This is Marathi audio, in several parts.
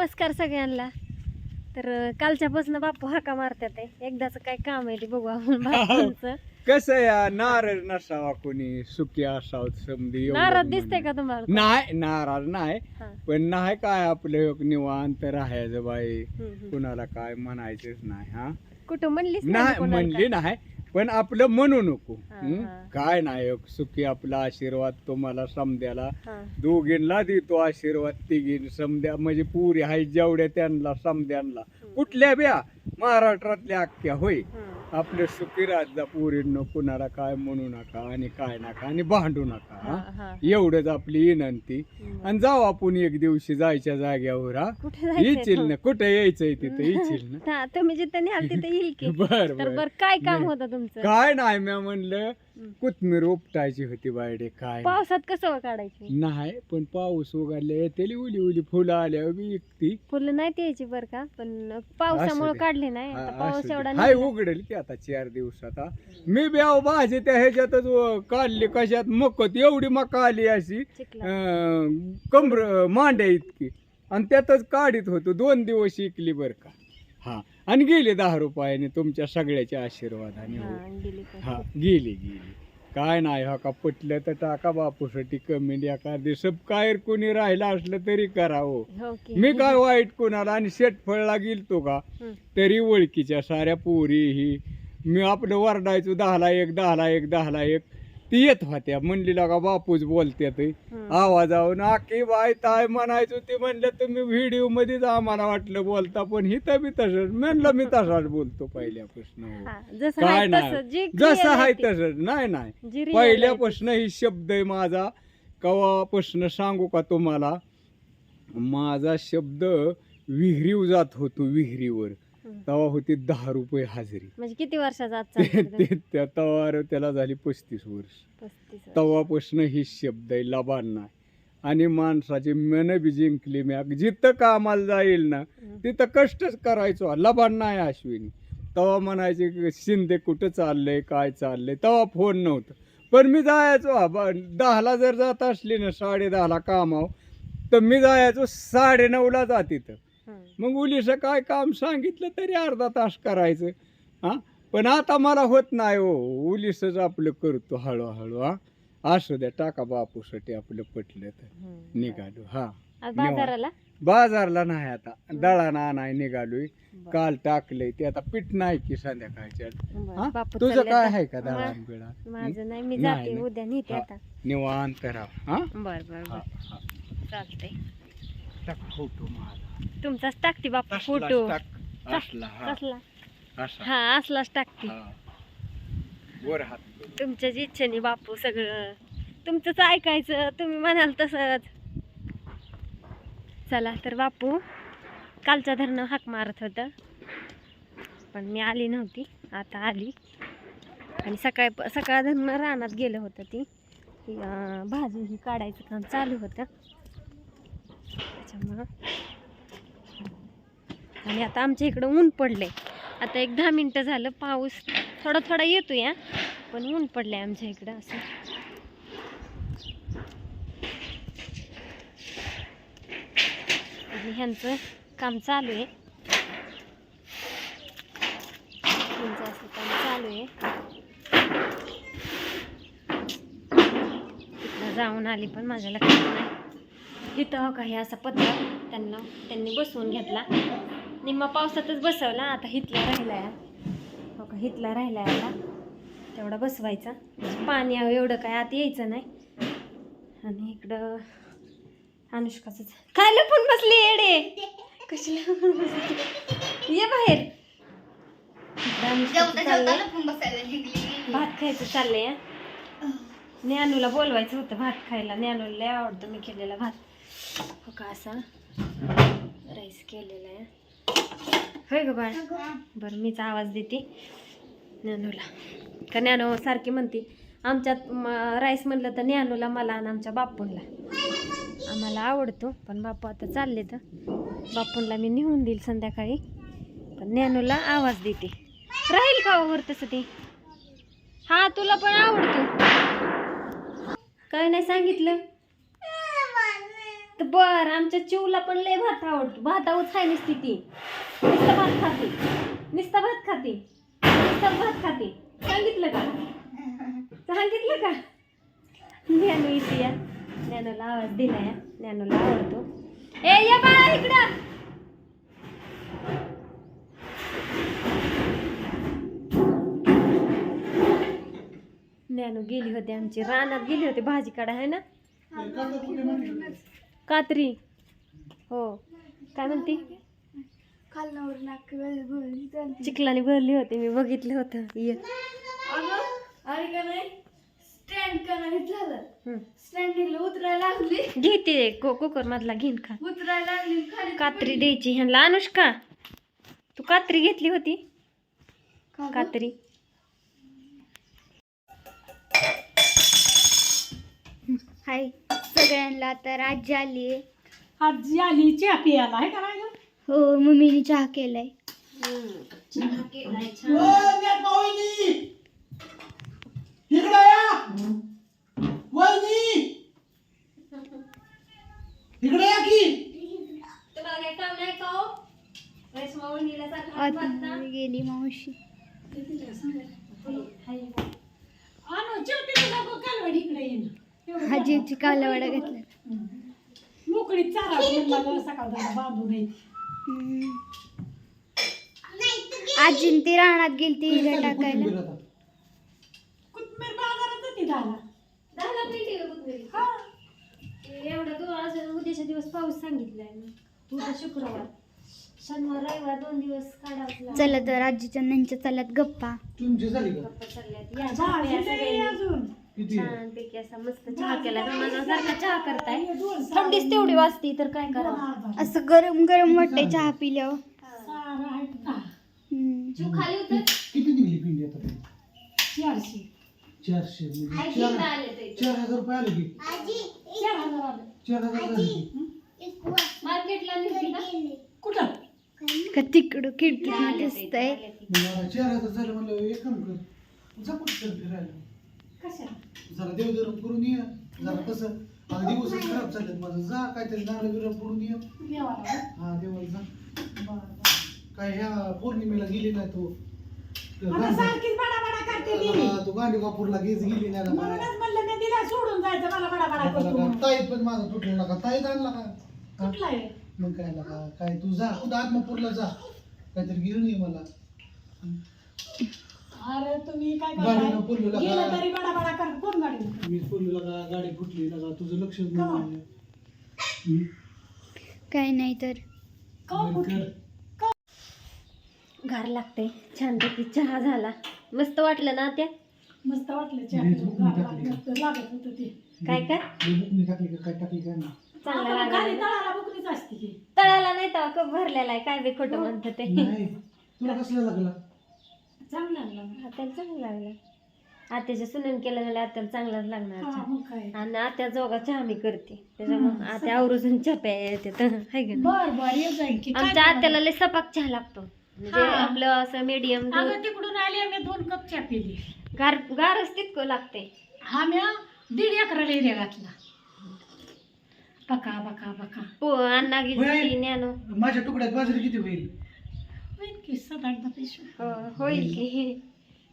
नमस्कार सगळ्यांना. तर कालच्यापासून बापू हाका मारतात आहे एकदाच काय काम आहे ते बघू आपण बापूंचं कसं या नारळ नसावा कोणी सुखी असावं समधी एवढं नाराज. दिसते का तुम्हाला नाही नाराज नाही हा. पण नाही काय आपलं निवांत राहायचं बाई. हम्म, हम्म. कुणाला काय म्हणायचंच नाही हा. कुठं म्हणलीच नाही कोणाला म्हणली नाही. पण आपलं म्हणू नको हा, हं? हा. काय नाही एक सुखी आपला आशीर्वाद तुम्हाला समद्याला. हा. दोघींना देतो आशीर्वाद तिघीन समद्या म्हणजे पुरी हाय जेवढ्या त्यांना समद्यांना कुठल्या ब्या महाराष्ट्रातल्या अख्ख्या होय. आपलं सुखी राजा पुरींनो कुणाला काय म्हणू नका आणि काय नका आणि भांडू नका हा. एवढंच आपली विनंती. आणि जाऊ आपण एक दिवशी जायच्या जाग्यावर हा? कुठे जायचंय येशील ना? कुठे यायचंय तिथं? येशील ना? हा, तुम्ही जिथं न्याल तिथं येईल की. बर तर बर. बर काय काम नाही. होतं तुमचं? काय नाही मी म्हणलं. कोथमीर उपटायची होती बायडे काय? पावसात कसं काढायची? नाही पण पाऊस उघडले त्याला उली उली फुलं आल्या बी एकती फुलं नाही यायची बर का पण पावसामुळे. काढली नाही आता पाऊस. एवढा हाय नाही. उघडेल की आता चार दिवसात हा. मी बी अहो भाजी त्या ह्याच्यातच व- काढली कशात? मकत एवढी मका आली अशी चिखला अं, कमर मांड्या इतकी. आणि त्यातच काढीत होतो दोन दिवस शिकली बर का. हा. आणि गेली दहा रुपयाने तुमच्या सगळ्याच्या आशीर्वादाने हो. हा, गेली. हा गेली गेली. काय नाही हा का पटलं तर टाका बापूसाठी कमी एका दिवस काय कोणी राहिलं असलं तरी करावं हो. की. मी काय वाईट कोणाला आणि शेटफळला गेलतो का. तरी ओळखीच्या साऱ्या पोरी ही. मी आपलं वरडायचो दहाला एक दहाला एक दहाला एक. ती येत होत्या. म्हणली का बापूच बोलत्यात. आवाजावून आखी बाय ताय म्हणायचो ते म्हणलं तुम्ही व्हिडिओ मध्येच आम्हाला वाटलं बोलता पण हिथं बी तसंच. म्हणलं मी तसाच बोलतो पहिल्यापासून हो. हा, काय नाही. जसं आहे तसंच. नाही नाही. पहिल्यापासून ही शब्द आहे माझा. कवापासून सांगू का तुम्हाला? माझा शब्द विहिरीव जात होतो विहिरीवर. तेव्हा होती दहा रुपये हजेरी. म्हणजे किती वर्षाचा ते- त्या तवार त्याला झाली पस्तीस वर्ष. पस्तीस वर्ष. ही शब्द आहे लबान नाही. आणि माणसाची मन बी जिंकली मी. जिथं कामाला जाईल ना. तिथं कष्टच करायचो. लबान नाही अश्विनी. तेव्हा म्हणायचे की शिंदे कुठं चाललंय? काय चाललंय? तेव्हा फोन नव्हतं. पण मी जायचो हा, ब- दहाला जर जात असली ना साडे दहाला कामाव तर मी जायचो साडे नऊला जा तिथं. मग उलीचं काय काम सांगितलं तरी अर्धा तास करायचं. हा? पण आता मला होत नाही हो. उलीसच आपलं करतो हळूहळू हा? असू द्या टाका बापूसाठी आपलं पटलं तर. निघालो हा. आज बाजाराला? बाजारला नाही आता. दळाना नाही निघालोय. बरं. काल टाकलंय ते. आता पीठ नाही की संध्याकाळच्या. हा? बापू तुझं चालले काय आता. आहे का दळण बिळा माझं नाही मी नाही, जाते नाही. उद्या नेते हा. आता. निवांत राहा. हा? बर बर हा, बर हा. चालतंय. टाक फोटो माझा. तुमचाच टाकते बापू असलाच फोटो टाक. असला हा. कसला असा. हा असलाच टाकते. हा. वर हात करून. तुमच्याच इच्छेने बापू सगळं. तुमचंच ऐकायचं तुम्ही म्हणाल तसंच. चला तर बापू कालच्या धरणं हाक मारत होतं. पण मी आली नव्हती. आता आली. आणि सकाळ सकाळ धरणं रानात गेलं होतं ती. ती, अं, भाजी ही काढायचं काम चालू होतं. त्याच्यामुळं. आणि आता आमच्या इकडं ऊन पडलंय. आता एक दहा मिनटं झालं पाऊस थोडा थोडा येतो या पण ऊन पडलं आहे आमच्या इकडं असं. आणि ह्यांचं काम चालू आहे. ह्यांचं असं काम चालू आहे. तिकडं जाऊन आली पण माझ्या लक्षात नाही. इथं हो काही असा पत्रा त्यांना त्यांनी बसवून घेतला. निम्मा पावसातच बसवला आता हितला राहिलाय. हो का हितला राहिलाय आता. तेवढा बसवायचा. पाणी एवढं काय आत यायचं नाही. आणि इकडं अनुष्काच काय लपून बसली येडे. कशी लपून बसली? ये बाहेर. भात खायचं चाललंय हं. ज्ञानूला बोलवायचं होतं भात खायला. ज्ञानूला आवडतो मी केलेला भात. हो का असा? राईस केलेला आहे. होय ग बाळ? बरं मीच आवाज देते. ज्ञानूला का ज्ञानू सारखी म्हणते आमच्यात राईस म्हणलं तर ज्ञानूला मला आणि आमच्या बापूंला. आम्हाला आवडतो पण बापू आता चालले तर. बापूंला मी नेऊन देईल संध्याकाळी. पण ज्ञानूला आवाज देते. राहील का हो वर तसं ते? हा तुला पण आवडतो. काय नाही सांगितलं. तर बर आमच्या चिवला पण लय भात आवडतो. भातावच आहे नुसती ती. नुसतं भात खाते. नुसतं भात खाते. नुसतं भात खाते. सांगितलं का? सांगितलं का? ज्ञानू इथे या. ज्ञानूला आवाज दिला या ज्ञानूला आवडतो. ए या बाळा इकडं. ज्ञानू गेली होती आमची. रानात गेली होती. भाजी काढा आहे ना? कात्री. हो. काय म्हणते? खालनावर नाक भरली चालते चिखलाने भरली होती मी बघितलं होतं. ये. अगं आणि का नाही? स्टँड का नाही झालं. हम्म. स्टँडिंगला उतरायला लागली. घेते को कुकर मधला घेईन खा. उतरायला लागली खाली कात्री द्यायची ह्यांना. अनुष्का तू कात्री घेतली होती? का? कात्री. हाय सगळ्यांना तर आजी आली आहे. आजी आली चहा पियाला आहे का नाही? हो मम्मीने चहा केलाय. इकडे या! वहिनी! इकडे या की! तुम्हाला काही काम नाही का हो? रेशमा वहिनीला साखर आत वाटता? गेली मावशी. आजीची कालवाडा घातला मोकळी चारा गं बांधू नये. आजीन ती रानात गेली ती हिरा टाकायला बाजारात होती दहाला पेटी. एवढा अजून उद्याच्या दिवस पाऊस सांगितलाय ना उद्या शुक्रवार शनिवार रविवार दोन दिवस लागेल. चला तर आजीच्या नंच्या चालत गप्पा तुमची झाली का गप्पा चालल्यात. या सगळ्यांनी. अजून छानपैकी असा मस्त चहा केला. सारखा चहा करताय थंडीच तेवढी वाजती तर काय करावं? अर्धा. असं गरम गरम वाटतंय चहा पिल्यावर. खाली उतर. किती निघली पिंडी आता? चारशे. चारशे म्हणजे चार आले. चार हजार रुपये आले की? चार हजार आलं. चार हजार झाले की? मार्केटला निघते का? कुठं? का तिकडं खिडकीत दिसतंय? चार हजार झाले म्हणलं एक काम कर. जा कुठं तर फिरायला. जरा देवधर्म करून ये. जरा कसं? आता दिवसच खराब झालेत माझं. जा काहीतरी नारळ बिरळ पडून ये. हा देवाला जा. काय ह्या पौर्णिमेला गेली नाही तू? सारखीच करते ती. हा, तू गांधी कापूरला गेच गेली नाही ना मला. म्हणूनच म्हणलं मी तिला सोडून जायचं मला बडा बडा करतो लका, म्हणून. ताईत पण माझा तुटला का ताईत आणला का? हा? कुठला आहे? मग काय लका काय तू जा. खुद आत्मापूरला जा. काहीतरी घेऊन ये मला. अरे तुम्ही काय गाडीनं पुरलेला करताय का? गेलं तरी बडा बडा कर कोण गाडी मी का गाडी फुटली का तुझं लक्षच का? नाही हम्म? काय नाही तर. का? कर. गार लागते छानपैकी चहा झाला. मस्त वाटलं ना त्या? मस्त वाटलं चहा लई पिऊन. झोप नाही टाकली. लागत लागत होतं ते. काय काय? लई बुकणी टाकली का? काय टाकली काय नाही. चांगलं आता खाली लागलं तळाला बुकलीच असते की. तळाला नाही तर कप भरलेला आहे. काय बी खोटं म्हणतं ते? नाही. तुला कसला लागला? चांगलं लागलं आत्याला चांगलं लागलं. आत्याच्या सुनून केलं म्हणजे आत्याला चांगलाच लागणार हा चहा. मग काय? आणि आत्या जोगा चहा मी करते. त्याच्यामुळे आत्या आवरून चहा येते तर. हाय का नाही? बर बर येत जाईल की काय आमच्या करणार? आत्याला लय सपाक चहा लागतो. म्हणजे हा. आपलं असं मीडियम अगं तिकडून आली आम्ही दोन कप चहा पिली. गार गारच तितकं लागते. आम्ही दीड एकराला एरिया घातला. बका बका बका. हो अण्णा गेली होय. ज्ञानो माझ्या तुकड्यात बाजरी किती होईल? होईल की सात आठ दहा पैसे हो, होईल की.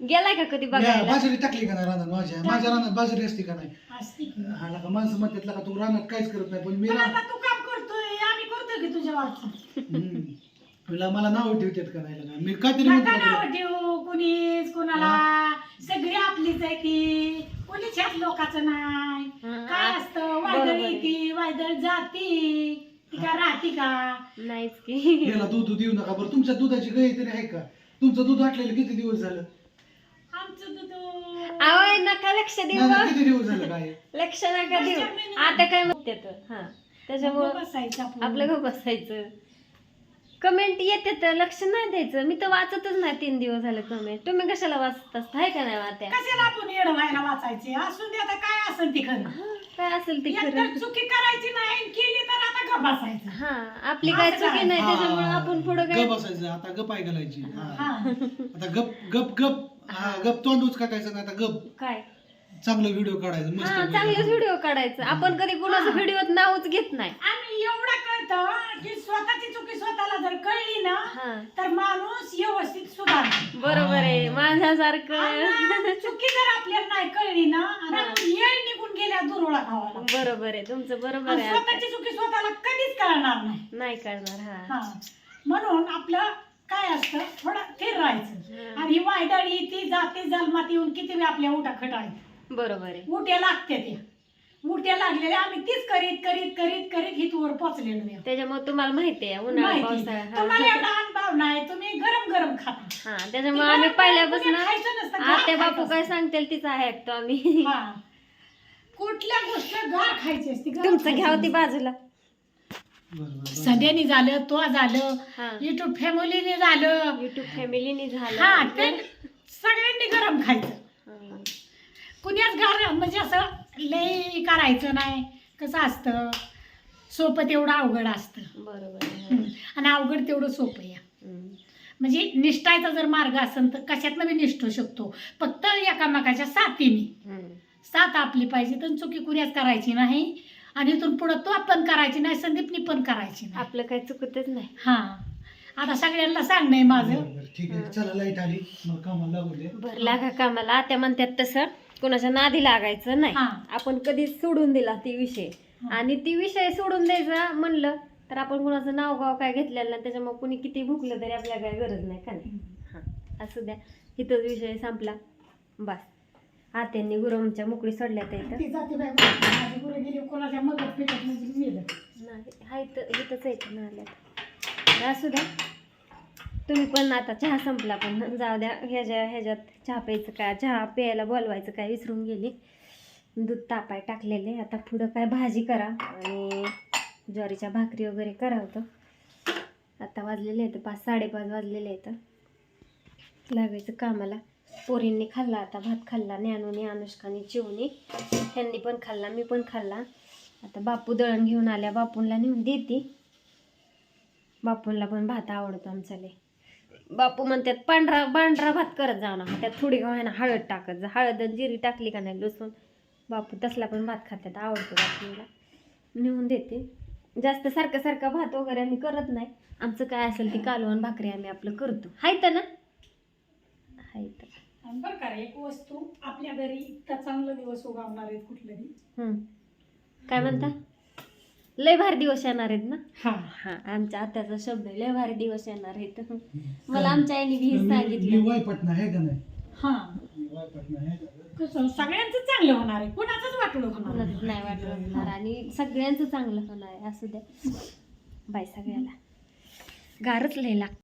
गेलाय का कधी या, बघायला? बाजरी टाकली का नाही रानात माझ्या? माझ्या रानात बाजरी असते का नाही? असते की. हा ना का माणसं म्हणतात का तू रानात काहीच करत नाही पण मी पण रान आता तू काम करतोय आम्ही करतोय की तुझ्या वाटचं हम्म. तुला मला नाव ठेवतात का नाही लगा? मी काहीतरी नका म्हणतो नाव तुला. ठेवू कुणीच कुणाला. सगळी आपलीच आहे ती. कुणीच ह्याच लोकांचं नाही. काय असतं? बरोबर वायदळ आहे. की वायदळ जाती. ती का राहती का? नाहीच की. याला दूध देऊ नका बरं तुमच्या दुधाची गाई तरी आहे का? तुमचं दूध आटलेलं किती दिवस झालं? आमचं दूध आवय नका लक्ष देऊ नाही, किती दिवस झालं काय? लक्ष नका देऊ. आता काय म्हणते तर हा त्याच्यामुळं बसायचं आपलं. आपलं घर बसायचं. कमेंट येते तर लक्ष नाही द्यायचं. मी तर वाचतच नाही. तीन दिवस झाले कमेंट तुम्ही कशाला वाचत असता? आहे का नाही वात्या? कशाला आपण येड व्हायला वाचायचे? असून दे आता काय असेल ती खरं? हा, काय असेल ते एकतर खरं? चुकी करायची नाही केली तर आता गप बसायचं. हा आपली काय चुकी नाही. त्याच्यामुळे आपण पुढं काय गप असायचं आता गप आहे घालायची हा. हा. आता गप गप गप हा गप तोंड उचकाटायचं नाही आता गप काय? चांगलं व्हिडिओ काढायचं मस्त चांगलेच व्हिडिओ काढायचं. आपण कधी कुणाचं व्हिडिओत नावच घेत नाही. आणि एवढं कळतं की स्वतःची चुकी स्वतःला जर कळली ना हा. तर माणूस व्यवस्थित सुधार बरोबर आहे माझ्यासारखं. चुकी जर आपल्याला नाही कळली ना आणि आपण येळ निघून गेल्या दुरोळा खावाला बरोबर आहे तुमचं बरोबर आणि आहे. स्वतःची चुकी स्वतःला कधीच कळणार नाही. नाही करणार हा. हा. म्हणून आपलं काय असतं थोडं स्थिर राहायचं. आणि ही वायदाळी ती जाते जन्मात येऊन किती वेळ आपल्या उठा खटाळी बरोबर आहे. उट्या लागते त्या. उट्या लागलेल्या आम्ही तीच करीत करीत करीत करीत हितवर पोचलेलो आहे. त्याच्यामुळे तुम्हाला माहिती आहे उन्हाळा माहिती. पावसाळा तुम्हाला हा. एवढा अनुभव नाही तुम्ही गरम गरम खाता हा त्याच्यामुळे आम्ही पहिल्यापासून खायचं नसतं, गार आत्या बापू खायचं काय सांगतील तिचं ऐकतो आम्ही हा. कुठल्या गोष्ट गार खायची असते गार तुमचं खायची घ्या होती असते. बाजूला. संध्यानी झालं तो झालं हा युट्यूब फॅमिलीने झालं युट्यूब फॅमिलीने हा झालं ते सगळ्यांनी गरम खायचं हा. कुण्याच गार म्हणजे असं लई करायचं नाही. कसं असतं? सोपं तेवढं अवघड असतं. बरोबर आहे. आणि अवघड तेवढं सोपं हम्म. म्हणजे निष्ठायचा जर मार्ग असेल तर कशातनं बी निष्ठू शकतो. फक्त एकामेकाच्या साथीने. साथ आपली पाहिजे तर चुकी कुण्याच करायची नाही. आणि इथून पुढं तो आपण करायची नाही संदीपनी पण करायची नाही. आपलं काही चुकतच नाही. हा. आता सगळ्यांना सांगणं आहे माझं. बरं, बरं, ठीक आहे. चला लाइट आली. मग कामाला लागू दे. बर लागा कामाला. त्या म्हणतात तसं कोणाच्या नादी लागायचं नाही. हा. आपण कधीच सोडून दिला ती विषय. हा. आणि ती विषय सोडून द्यायचा म्हणलं तर आपण कोणाचं नाव गाव काय घेतलेलं नाही त्याच्यामुळे कुणी किती भुकलं तरी आपल्याला काय गरज नाही का नाही? हां. असू द्या. इथंच विषय संपला. बस. आत्यांनी गुरमच्या मोकळी सोडल्या त्या इथं. ती जाते बाई माझी गुरं गेली कोणाच्या मदत पिकत म्हणजे मेलं नाही हा इथं इथंच आहे ना आल्यात असू द्या. तुम्ही पण आता चहा संपला पण. जाऊ द्या ह्याच्या ह्याच्यात चहा प्यायचं काय? चहा प्यायला बोलवायचं काय? विसरून गेली. दूध तापाय टाकलेले. आता पुढं काय? भाजी करा. आणि ज्वारीच्या भाकरी वगैरे करा होतं. आता वाजलेले आहेत. पाच साडेपाच वाजलेले आहेत. लागायचं कामाला. पोरींनी खाल्ला आता. भात खाल्ला. ज्ञानूने अनुष्काने चिवणी ह्यांनी पण खाल्ला. मी पण खाल्ला. आता बापू दळण घेऊन आल्या. बापूंला नेऊन देते. बापूंला पण भात आवडतो आमचा लय. बापू म्हणतात पांढरा पांढरा भात करत जाऊ नका त्यात थोडी ना हळद टाकत जा. हळद आणि जिरी टाकली का नाही लसूण. बापू तसला पण भात खातात आवडतो बापूंला. नेऊन देते. जास्त सारखं सारखं भात वगैरे आम्ही करत नाही. आमचं काय असेल ती कालवण भाकरी आम्ही आपलं करतो. हाय तर ना? हाय तर. बरं का एक वस्तू. आपल्या घरी इतका चांगला दिवस उगावणार आहेत कुठलेही. हम्म. काय म्हणता? लय भारी दिवस येणार आहेत ना? हा. हा आमच्या आत्याचा शब्द आहे, लय भारी दिवस येणार आहेत. मला आमच्या आईने बी हेच सांगितलं. वायपटना आहे का नाही? हा. का कसं सगळ्यांचं चांगलं होणार आहे. कुणाचंच वाटलं होणार नाही. कोणाचंच नाही वाटणार आणि सगळ्यांचं चांगलं होणार आहे असू द्या. बाय सगळ्याला. गारच लय लागतं.